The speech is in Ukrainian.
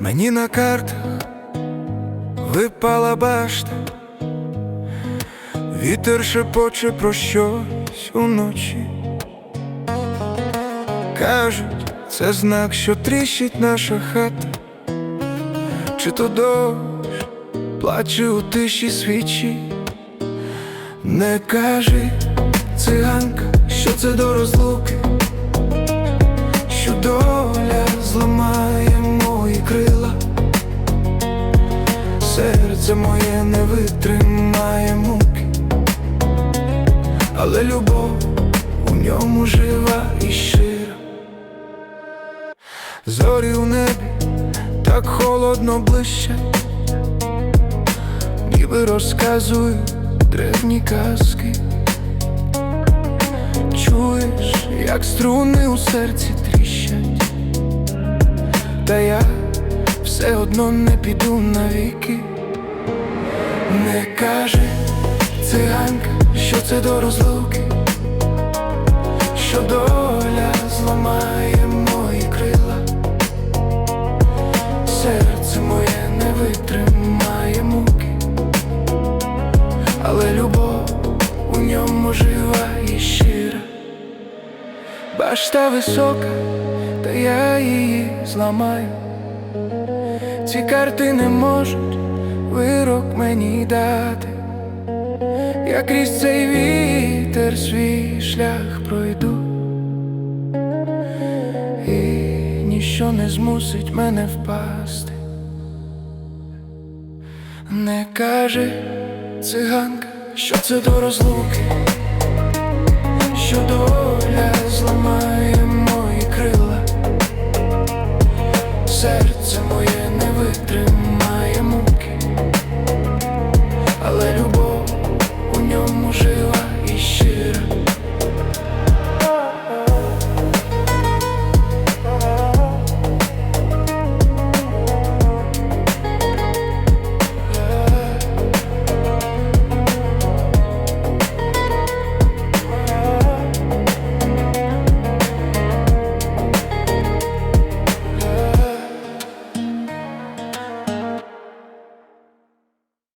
Мені на картах випала башта, вітер шепоче про щось уночі. Кажуть, це знак, що тріщить наша хата, чи то дощ плаче у тиші свічі. Не кажи, циганка, що це до розлуки, що доля зламає мої крила, серце моє не витримає муки, але любов у ньому жива і щира. Зорі у небі так холодно блищать, ніби розказують древні казки. Чуєш, як струни у серці тріщать, та я все одно не піду навіки. Не каже циганка, що це до розлуки, що доля зламає мої крила, серце моє не витримає але любов у ньому жива і щира. Башта висока, та я її зламаю. Ці карти не можуть вирок мені дати. Я крізь цей вітер свій шлях пройду, і ніщо не змусить мене впасти. Не каже циганка, що це до розлуки, що до